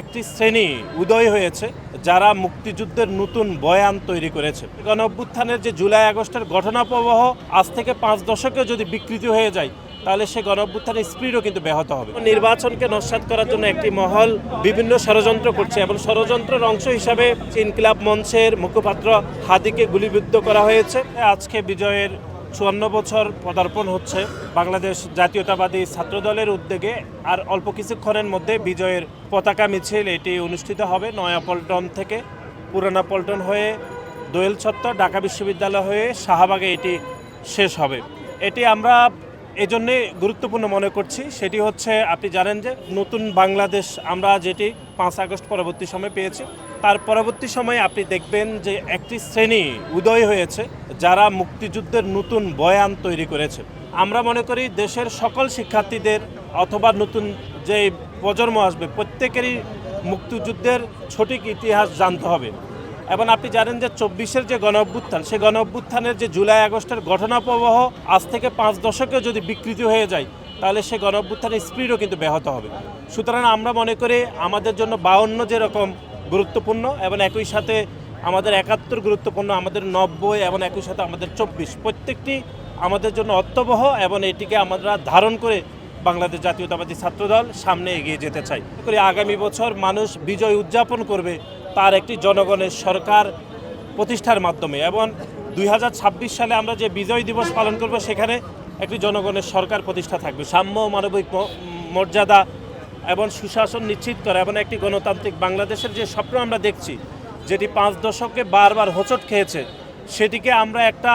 একটি শ্রেণি উদয় হয়েছে যারা মুক্তিযুদ্ধের নতুন বয়ান তৈরি করেছে। গণ অভ্যুত্থানের যে জুলাই আগস্টের ঘটনা প্রবাহ আজ থেকে পাঁচ দশকে যদি বিকৃতি হয়ে যায়, তাহলে সে গণ অভ্যুত্থানের স্পিডও কিন্তু ব্যাহত হবে। নির্বাচনকে নস্বাত করার জন্য একটি মহল বিভিন্ন ষড়যন্ত্র করছে এবং ষড়যন্ত্রের অংশ হিসাবে ইনকিলাব মঞ্চের মুখপাত্র হাদিকে গুলিবিদ্ধ করা হয়েছে। আজকে বিজয়ের চুয়ান্ন বছর পদার্পণ হচ্ছে। বাংলাদেশ জাতীয়তাবাদী ছাত্রদলের উদ্যোগে আর অল্প কিছুক্ষণের মধ্যে বিজয়ের পতাকা মিছিল এটি অনুষ্ঠিত হবে নয়াপল্টন থেকে। পুরানা পল্টন হয়ে দোয়েল ছত্তর ঢাকা বিশ্ববিদ্যালয় হয়ে শাহবাগে এটি শেষ হবে। এটি আমরা এজন্যে গুরুত্বপূর্ণ মনে করছি। সেটি হচ্ছে, আপনি জানেন যে নতুন বাংলাদেশ আমরা যেটি পাঁচ আগস্ট পরবর্তী সময় পেয়েছি। তার পরবর্তী সময়ে আপনি দেখবেন যে একটি শ্রেণি উদয় হয়েছে, যারা মুক্তিযুদ্ধের নতুন বয়ান তৈরি করেছে। আমরা মনে করি, দেশের সকল শিক্ষার্থীদের অথবা নতুন যে প্রজন্ম আসবে, প্রত্যেকেরই মুক্তিযুদ্ধের সঠিক ইতিহাস জানতে হবে। এবং আপনি জানেন যে চব্বিশের যে গণ অভ্যুত্থান সেই গণ অভ্যুত্থানের যে জুলাই আগস্টের ঘটনা প্রবাহ আজ থেকে পাঁচ দশকে যদি বিকৃতি হয়ে যায়, তাহলে সে গণ অভ্যুত্থানের স্পিডও কিন্তু ব্যাহত হবে। সুতরাং আমরা মনে করি আমাদের জন্য বাউন্ন যেরকম গুরুত্বপূর্ণ এবং একই সাথে আমাদের একাত্তর গুরুত্বপূর্ণ, আমাদের নব্বই এবং একই সাথে আমাদের চব্বিশ। প্রত্যেকটি আমাদের জন্য অর্থবহ এবং এটিকে আমরা ধারণ করে বাংলাদেশ জাতীয়তাবাদী ছাত্রদল সামনে এগিয়ে যেতে চাই। করি আগামী বছর মানুষ বিজয় উদযাপন করবে তার একটি জনগণের সরকার প্রতিষ্ঠার মাধ্যমে এবং দুই হাজার ছাব্বিশ সালে আমরা যে বিজয় দিবস পালন করব, সেখানে একটি জনগণের সরকার প্রতিষ্ঠা থাকবে। সাম্য মানবিক মর্যাদা এবং সুশাসন নিশ্চিত করা এবং একটি গণতান্ত্রিক বাংলাদেশের যে স্বপ্ন আমরা দেখছি, যেটি পাঁচ দশকে বারবার হোঁচট খেয়েছে, সেটিকে আমরা একটা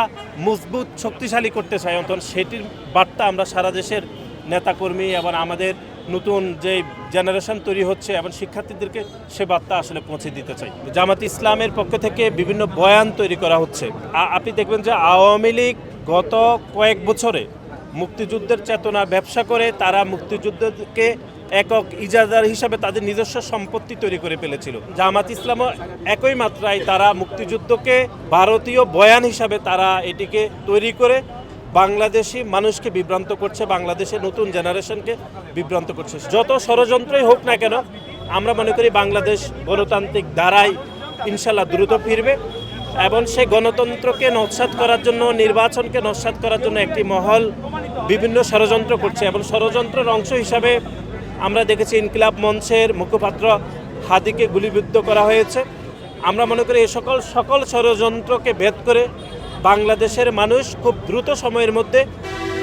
মজবুত শক্তিশালী করতে চাই। অন্তত সেটির বার্তা আমরা সারা দেশের নেতাকর্মী এবং আমাদের নতুন যে জেনারেশন তৈরি হচ্ছে এবং শিক্ষার্থীদেরকে সে বার্তা আসলে পৌঁছে দিতে চাই। জামাত ইসলামের পক্ষ থেকে বিভিন্ন বয়ান তৈরি করা হচ্ছে। আপনি দেখবেন যে আওয়ামী লীগ গত কয়েক বছরে মুক্তিযুদ্ধের চেতনা ব্যবসা করে তারা মুক্তিযুদ্ধকে একক ইজাদার হিসাবে তাদের নিজস্ব সম্পত্তি তৈরি করে ফেলেছিল। জামাত ইসলামও একই মাত্রায় তারা মুক্তিযুদ্ধকে ভারতীয় বয়ান হিসাবে তারা এটিকে তৈরি করে বাংলাদেশি মানুষকে বিভ্রান্ত করছে, বাংলাদেশের নতুন জেনারেশনকে বিভ্রান্ত করছে। যত ষড়যন্ত্রই হোক না কেন, আমরা মনে করি বাংলাদেশ গণতান্ত্রিক দ্বারাই ইনশাল্লাহ দ্রুত ফিরবে এবং সেই গণতন্ত্রকে নস্বাত করার জন্য, নির্বাচনকে নস্বাত করার জন্য একটি মহল বিভিন্ন ষড়যন্ত্র করছে এবং ষড়যন্ত্রের অংশ হিসাবে আমরা দেখেছি ইনকিলাব মঞ্চের মুখপাত্র হাদিকে গুলিবিদ্ধ করা হয়েছে। আমরা মনে করি এই সকল সকল ষড়যন্ত্রকে ভেদ করে বাংলাদেশের মানুষ খুব দ্রুত সময়ের মধ্যে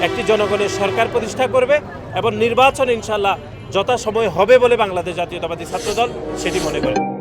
একটি জনগণের সরকার প্রতিষ্ঠা করবে এবং নির্বাচন ইনশাল্লাহ যথাসময় হবে বলে বাংলাদেশ জাতীয়তাবাদী ছাত্রদল সেটি মনে করে।